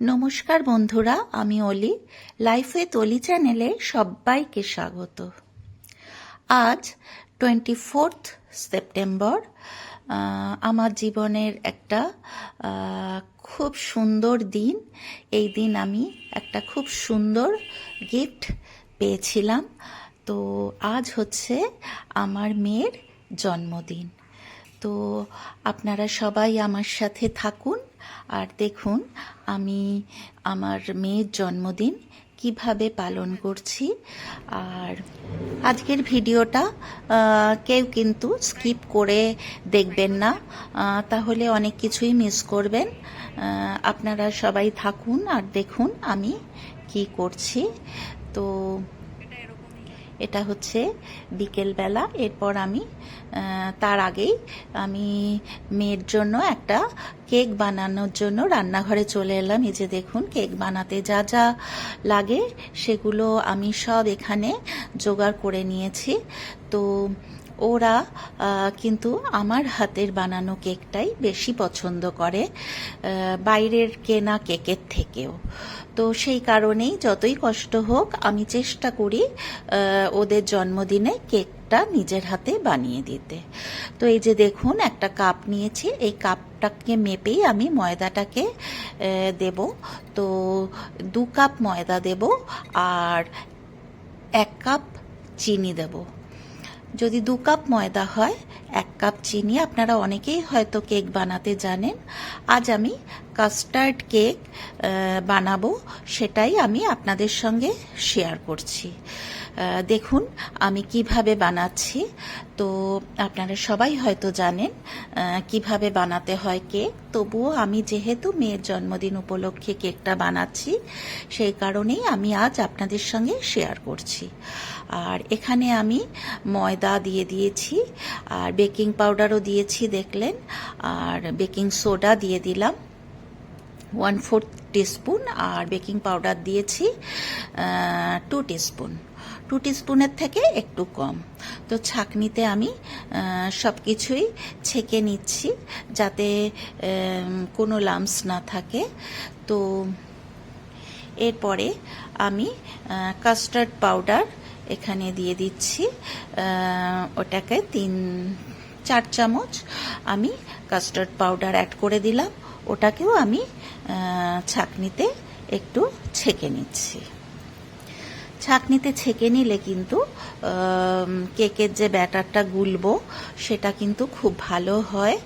নমস্কার বন্ধুরা, আমি অলি। লাইফ উইথ অলি চ্যানেলে সবাইকে স্বাগত। আজ টোয়েন্টি ফোর্থ সেপ্টেম্বর আমার জীবনের একটা খুব সুন্দর দিন। এই দিন আমি একটা খুব সুন্দর গিফট পেয়েছিলাম। তো আজ হচ্ছে আমার মেয়ের জন্মদিন। তো আপনারা সবাই আমার সাথে থাকুন। আর দেখুন, আমি আমার মেয়ের জন্মদিন কীভাবে পালন করছি। আর আজকের ভিডিওটা কেউ কিন্তু স্কিপ করে দেখবেন না। তাহলে অনেক কিছুই মিস করবেন। আপনারা সবাই থাকুন আর দেখুন আমি কি করছি। তো এটা হচ্ছে বিকেলবেলা, এরপর আমি তার আগেই আমি মেয়ের জন্য একটা কেক বানানোর জন্য রান্নাঘরে চলে এলাম। এই যে দেখুন, কেক বানাতে যা যা লাগে সেগুলো আমি সব এখানে জোগাড় করে নিয়েছি। তো ওরা কিন্তু আমার হাতের বানানো কেকটাই বেশি পছন্দ করে বাইরের কেনা কেকের থেকেও। তো সেই কারণেই যতই কষ্ট হোক, আমি চেষ্টা করি ওদের জন্মদিনে কেকটা নিজের হাতে বানিয়ে দিতে। তো এই যে দেখুন, একটা কাপ নিয়েছি। এই কাপটাকে মেপেই আমি ময়দাটাকে দেব। তো দু কাপ ময়দা দেব আর এক কাপ চিনি দেবো। যদি দু কাপ ময়দা হয়, এক কাপ চিনি, আপনারা অনেকেই হয়তো কেক বানাতে জানেন। আজ আমি কাস্টার্ড কেক বানাবো, সেটাই আমি আপনাদের সঙ্গে শেয়ার করছি। দেখুন, আমি কীভাবে বানাচ্ছি। তো আপনারা সবাই হয়তো জানেন কীভাবে বানাতে হয় কেক। তবুও আমি যেহেতু মেয়ের জন্মদিন উপলক্ষে কেকটা বানাচ্ছি, সেই কারণেই আমি আজ আপনাদের সঙ্গে শেয়ার করছি। আর এখানে আমি ময়দা দিয়ে দিয়েছি, আর বেকিং পাউডারও দিয়েছি, দেখলেন। আর বেকিং সোডা দিয়ে দিলাম, ওয়ান ফোর্থ টিস্পুন। আর বেকিং পাউডার দিয়েছি টু টিস্পুন। টু টিস্পুনের থেকে একটু কম। তো ছাকনিতে আমি সব কিছুই ছেঁকে নিচ্ছি যাতে কোনো লামস না থাকে। তো এরপরে আমি কাস্টার্ড পাউডার এখানে দিয়ে দিচ্ছি। ওটাকে তিন, চার চামচ আমি কাস্টার্ড পাউডার অ্যাড করে দিলাম। ওটাকেও আমি ছাঁকনিতে একটু ছেঁকে নিচ্ছি। ছাঁকনিতে ছেঁকে নিলে কিন্তু কেকের যে ব্যাটারটা গুলবো, সেটা কিন্তু খুব ভালো হয়,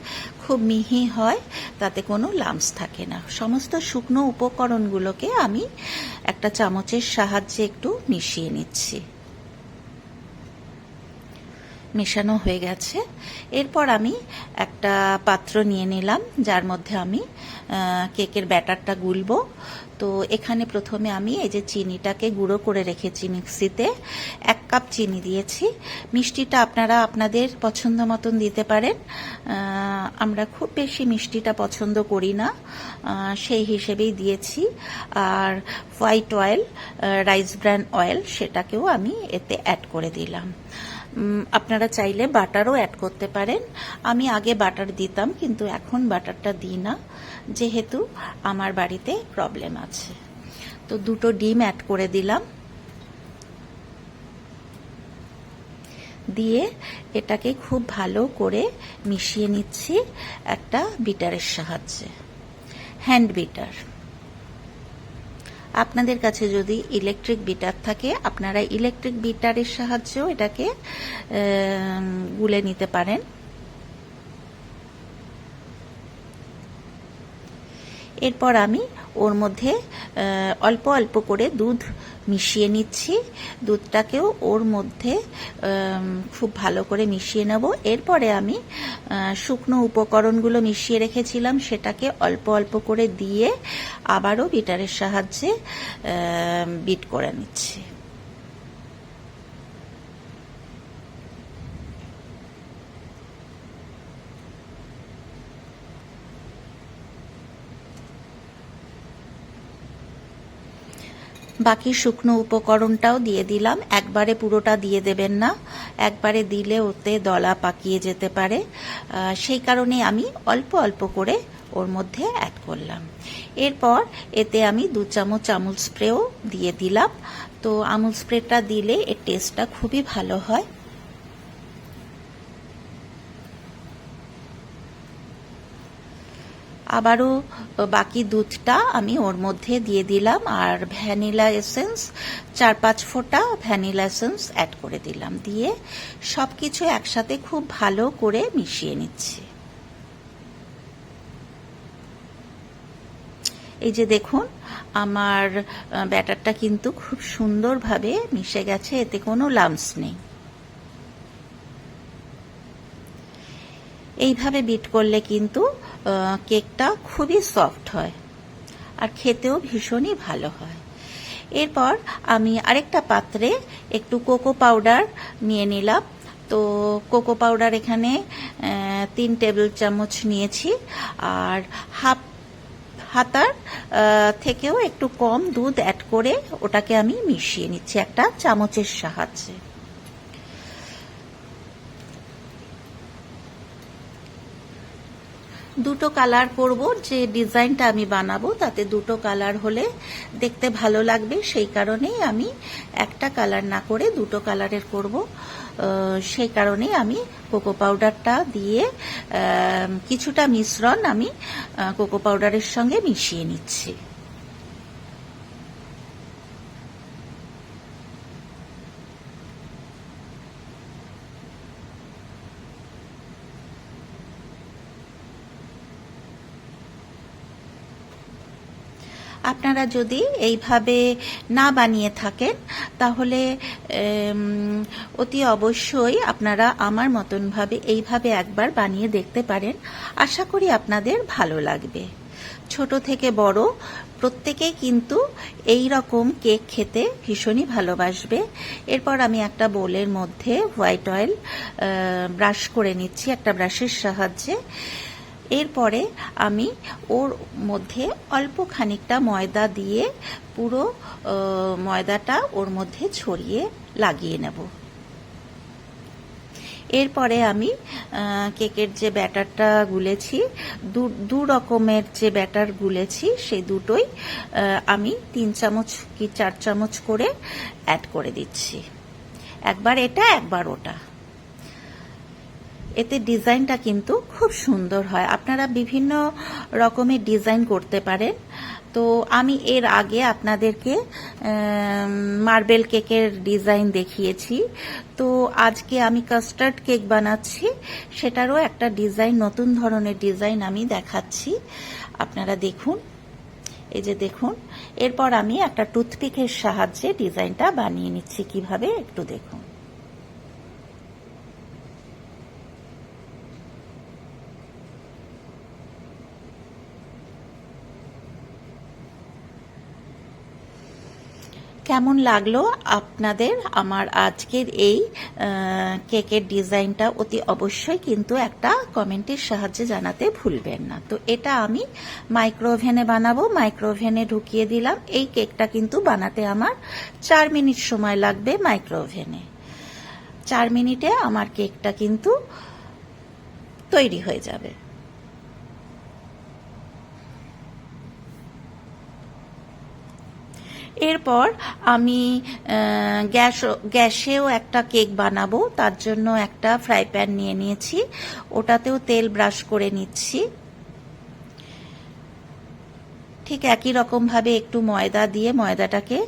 খুব মিহি হয়, তাতে কোনো লামস থাকে না। সমস্ত শুকনো উপকরণগুলোকে আমি একটা চামচের সাহায্যে একটু মিশিয়ে নিচ্ছি। মেশানো হয়ে গেছে। এরপর আমি একটা পাত্র নিয়ে নিলাম, যার মধ্যে আমি কেকের ব্যাটারটা গুলবো। তো এখানে প্রথমে আমি এই যে চিনিটাকে গুঁড়ো করে রেখেছি মিক্সিতে, এক কাপ চিনি দিয়েছি। মিষ্টিটা আপনারা আপনাদের পছন্দ মতন দিতে পারেন। আমরা খুব বেশি মিষ্টিটা পছন্দ করি না। সেই হিসেবেই দিয়েছি। আর white oil rice bran oil, সেটাকেও আমি এতে অ্যাড করে দিলাম। আপনারা চাইলে বাটারও অ্যাড করতে পারেন। আমি আগে বাটার দিতাম, কিন্তু এখন বাটারটা দিই না। যেহেতু আমার বাড়িতে প্রবলেম আছে। তো দুটো ডিম অ্যাড করে দিলাম। দিয়ে এটাকে খুব ভালো করে মিশিয়ে নিচ্ছি একটা বিটারের সাহায্যে। হ্যান্ড বিটার আপনাদের কাছে যদি ইলেকট্রিক বিটার থাকে, আপনারা ইলেকট্রিক বিটারের সাহায্যেও এটাকে গুলে নিতে পারেন। এরপর আমি ওর মধ্যে অল্প অল্প করে দুধ মিশিয়ে নিচ্ছি। দুধটাকেও ওর মধ্যে খুব ভালো করে মিশিয়ে নেব। এরপরে আমি শুকনো উপকরণগুলো মিশিয়ে রেখেছিলাম, সেটাকে অল্প অল্প করে দিয়ে আবারও বিটারের সাহায্যে বিট করে নিচ্ছি। বাকি শুকনো উপকরণটাও দিয়ে দিলাম। একবারে পুরোটা দিয়ে দেবেন না। একবারে দিলে ওতে দলা পাকিয়ে যেতে পারে। সেই কারণে আমি অল্প অল্প করে ওর মধ্যে অ্যাড করলাম। এরপর এতে আমি দু চামচ আমুল স্প্রেও দিয়ে দিলাম। তো আমুল স্প্রেটা দিলে এর টেস্টটা খুবই ভালো হয়। আবারও বাকি দুধটা আমি ওর মধ্যে দিয়ে দিলাম আর ভ্যানিলা এসেন্স, চার পাঁচ ফোঁটা ভ্যানিলা এসেন্স অ্যাড করে দিলাম। দিয়ে সব কিছু একসাথে খুব ভালো করে মিশিয়ে নিচ্ছি। এই যে দেখুন, আমার ব্যাটারটা কিন্তু খুব সুন্দরভাবে মিশে গেছে, এতে কোনো লামস নেই। এইভাবে বিট করলে কিন্তু কেকটা খুবই সফট হয় আর খেতেও ভীষণই ভালো হয়। এরপর আমি আরেকটা পাত্রে একটু কোকো পাউডার নিয়ে নিলাম। তো কোকো পাউডার এখানে তিন টেবিল চামচ নিয়েছি আর হাফ, হাতার থেকেও একটু কম দুধ অ্যাড করে ওটাকে আমি মিশিয়ে নিচ্ছি একটা চামচের সাহায্যে। দুটো কালার করব, যে ডিজাইনটা আমি বানাবো তাতে দুটো কালার হলে দেখতে ভালো লাগবে। সেই কারণেই আমি একটা কালার না করে দুটো কালারের করব। সেই কারণেই আমি কোকো পাউডারটা দিয়ে কিছুটা মিশ্রণ আমি কোকো পাউডারের সঙ্গে মিশিয়ে নিচ্ছি। আপনারা যদি এইভাবে না বানিয়ে থাকেন, তাহলে অতি অবশ্যই আপনারা আমার মতনভাবে এইভাবে একবার বানিয়ে দেখতে পারেন। আশা করি আপনাদের ভালো লাগবে। ছোট থেকে বড় প্রত্যেকেই কিন্তু এই রকম কেক খেতে ভীষণই ভালোবাসবে। এরপর আমি একটা বোলের মধ্যে হোয়াইট অয়েল ব্রাশ করে নিচ্ছি, একটা ব্রাশের সাহায্যে। এরপরে আমি ওর মধ্যে অল্প খানিকটা ময়দা দিয়ে পুরো ময়দাটা ওর মধ্যে ছড়িয়ে লাগিয়ে নেব। এরপরে আমি কেকের যে ব্যাটারটা গুলেছি, দু রকমের যে ব্যাটার গুলেছি, সেই দুটোই আমি তিন চামচ কি চার চামচ করে অ্যাড করে দিচ্ছি। একবার এটা, একবার ওটা। এতে ডিজাইনটা কিন্তু খুব সুন্দর হয়। আপনারা বিভিন্ন রকমের ডিজাইন করতে পারেন। তো আমি এর আগে আপনাদেরকে মার্বেল কেকের ডিজাইন দেখিয়েছি। তো আজকে আমি কাস্টার্ড কেক বানাচ্ছি। সেটারও একটা ডিজাইন, নতুন ধরনের ডিজাইন আমি দেখাচ্ছি। আপনারা দেখুন। এই যে দেখুন। এরপর আমি একটা টুথপিকের সাহায্যে ডিজাইনটা বানিয়ে নিচ্ছি। কীভাবে? একটু দেখুন। কেমন লাগল আপনাদের? আমার আজকের এই কেকের ডিজাইনটা অতি অবশ্যই কিন্তু একটা কমেন্টের সাহায্যে জানাতে ভুলবেন না। তো এটা আমি মাইক্রোওভেনে বানাবো, মাইক্রোওভেনে ঢুকিয়ে দিলাম। এই কেকটা কিন্তু বানাতে আমার চার মিনিট সময় লাগবে মাইক্রোওভেনে। চার মিনিটে আমার কেকটা কিন্তু তৈরি হয়ে যাবে। এরপর আমি গ্যাস গ্যাসেও একটা কেক বানাবো, তার জন্য একটা ফ্রাই প্যান নিয়ে নিয়েছি। ওটাতেও তেল ব্রাশ করে নিচ্ছি। ঠিক একই রকমভাবে একটু ময়দা দিয়ে, ময়দাটাকে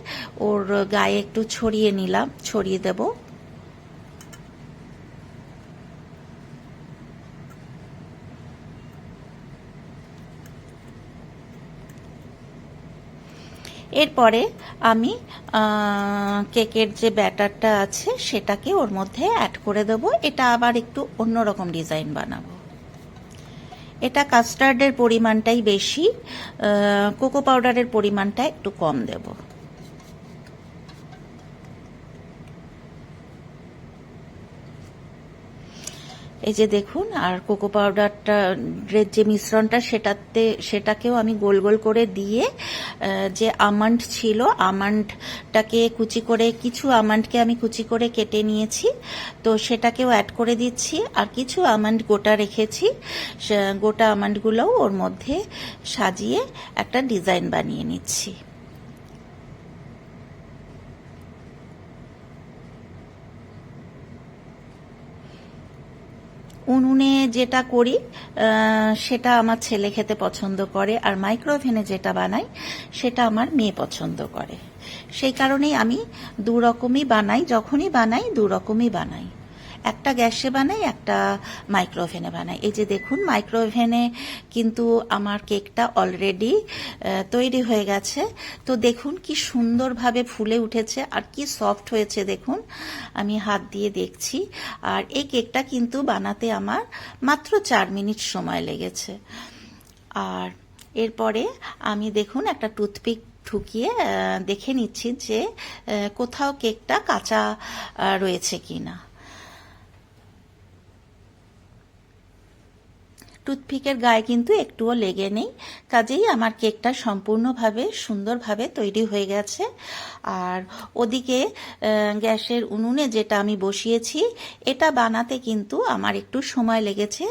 ওর গায়ে একটু ছড়িয়ে নিলাম, ছড়িয়ে দেবো। এরপরে আমি কেকের যে ব্যাটারটা আছে সেটাকে ওর মধ্যে অ্যাড করে দেব। এটা আবার একটু অন্যরকম ডিজাইন বানাবো। এটা কাস্টার্ডের পরিমাণটাই বেশি কোকো পাউডারের পরিমাণটা একটু কম দেবো। এই যে দেখুন, আর কোকো পাউডারটা যে মিশ্রণটা, সেটাতে, সেটাকেও আমি গোল গোল করে দিয়ে যে আমন্ড ছিল, আমন্ডটাকে কুচি করে, কিছু আমন্ডকে আমি কুচি করে কেটে নিয়েছি। তো সেটাকেও অ্যাড করে দিচ্ছি, আর কিছু আমন্ড গোটা রেখেছি। গোটা আমন্ডগুলোও ওর মধ্যে সাজিয়ে একটা ডিজাইন বানিয়ে নিচ্ছি। উনুনে যেটা করি সেটা আমার ছেলে খেতে পছন্দ করে, আর মাইক্রোওভেনে যেটা বানাই, সেটা আমার মেয়ে পছন্দ করে। সেই কারণেই আমি দু রকমই বানাই, যখনই বানাই দু রকমই বানাই। একটা গ্যাসে বানাই, একটা মাইক্রোওভেনে বানাই। এই যে দেখুন, মাইক্রোওভেনে কিন্তু আমার কেকটা অলরেডি তৈরি হয়ে গেছে। তো দেখুন কি সুন্দরভাবে ফুলে উঠেছে আর কি সফট হয়েছে দেখুন। আমি হাত দিয়ে দেখছি। আর এই কেকটা কিন্তু বানাতে আমার মাত্র চার মিনিট সময় লেগেছে। আর এরপরে আমি দেখুন একটা টুথপিক ঠুকিয়ে দেখে নিচ্ছি যে কোথাও কেকটা কাঁচা রয়েছে কিনা। টুথপিকের গায়ে কিন্তু একটুও লেগে নেই। কাজেই আমার কেকটা সম্পূর্ণভাবে সুন্দরভাবে তৈরি হয়ে গেছে। আর ওদিকে গ্যাসের উনুনে যেটা আমি বসিয়েছি, এটা বানাতে কিন্তু আমার একটু সময় লেগেছে।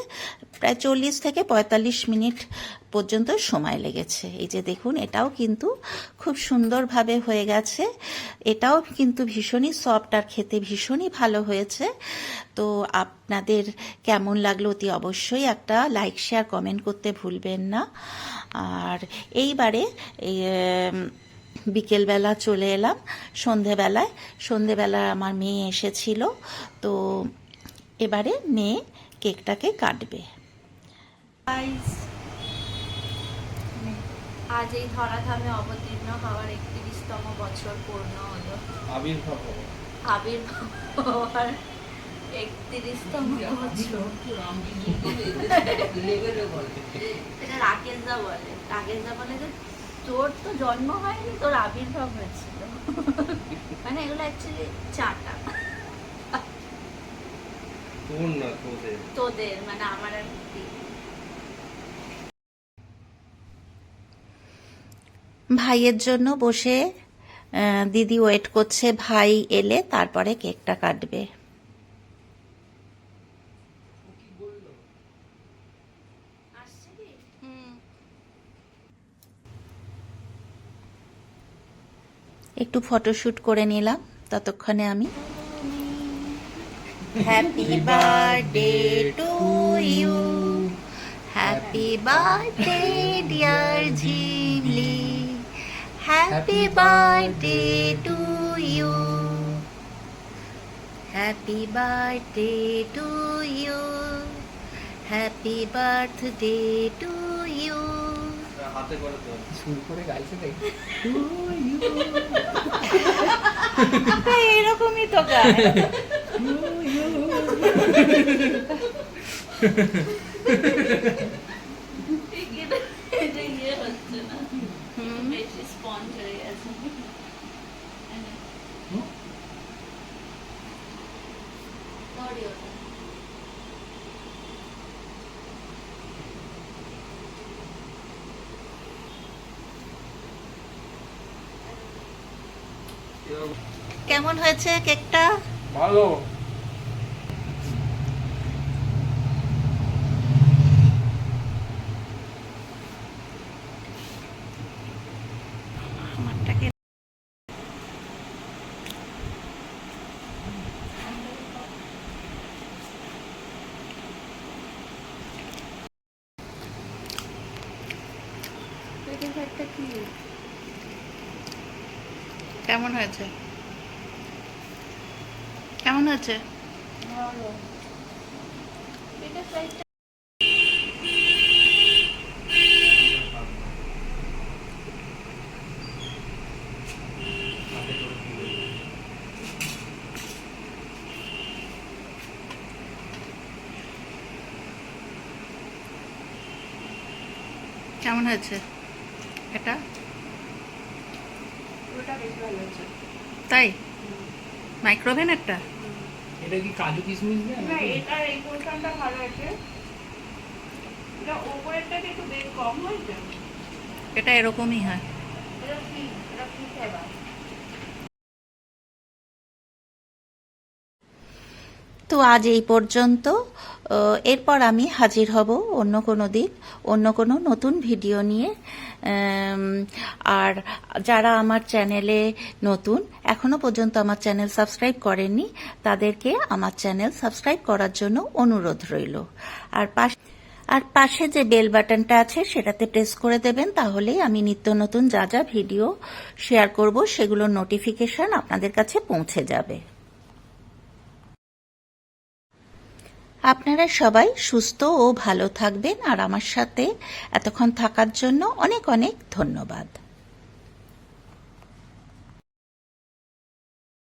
প্রায় চল্লিশ থেকে পঁয়তাল্লিশ মিনিট পর্যন্ত সময় লেগেছে। এই যে দেখুন, এটাও কিন্তু খুব সুন্দরভাবে হয়ে গেছে। এটাও কিন্তু ভীষণই সফট আর খেতে ভীষণই ভালো হয়েছে। তো আপনাদের কেমন লাগল অতি অবশ্যই একটা লাইক শেয়ার কমেন্ট করতে ভুলবেন না। আর এইবারে বিকেলবেলা চলে এলাম। সন্ধেবেলায় সন্ধেবেলায় আমার মেয়ে এসেছিল। তো এবারে মেয়ে কেকটাকে কাটবে। আজ এই ধরাধামে অবতীর্ণ হওয়ার একত্রিশতম বছর পূর্ণ হলো। আবির্ভাব আবির্ভাব হওয়ার একত্রিশতম বছর। এটা রাকেশ দা বলে। রাকেশ দা বলে। যে তোর তো জন্ম হয়নি তোর আবির্ভাব হয়েছিল। মানে এগুলো অ্যাকচুয়ালি চাটা তোর না তোদের। তোদের মানে আমার আর ভাইয়ের জন্য বসে দিদি ওয়েট করছে, ভাই এলে তারপরে কেকটা কাটবে। একটু ফটোশুট করে নিলাম, ততক্ষণে আমি। Happy birthday to you happy birthday happy birthday to you happy birthday to you happy birthday to you শুরু করে গাইছে দেখ। এরকমই তো গায় এটা ইয়ে হচ্ছে না বেশি স্পঞ্জ হয়ে গেছে ধরি ওটা। কেমন হয়েছে কেকটা? ভালো। কেমন হয়েছে? কেমন তুলে। কেমন হয়েছে? এটা? তাই? মাইক্রোওভেন একটা? এটা কি কাজু কিশমিশ না এটা এই পোর্শনটা ভালো আছে। এটা ওপরেরটা একটু বেশ কম হয়েছে। এটা এরকমই হয়। এটা কি? এটা কি তো আজ এই পর্যন্ত। এরপর আমি হাজির হব অন্য কোনো দিন, অন্য কোনো নতুন ভিডিও নিয়ে। আর যারা আমার চ্যানেলে নতুন, এখনও পর্যন্ত আমার চ্যানেল সাবস্ক্রাইব করেননি, তাদেরকে আমার চ্যানেল সাবস্ক্রাইব করার জন্য অনুরোধ রইল। আর পাশ, আর পাশে যে বেল বাটনটা আছে, সেটাতে প্রেস করে দেবেন, তাহলেই আমি নিত্য নতুন যা যা ভিডিও শেয়ার করব, সেগুলোর নোটিফিকেশন আপনাদের কাছে পৌঁছে যাবে। আপনারা সবাই সুস্থ ও ভালো থাকবেন আর আমার সাথে এতক্ষণ থাকার জন্য অনেক অনেক ধন্যবাদ।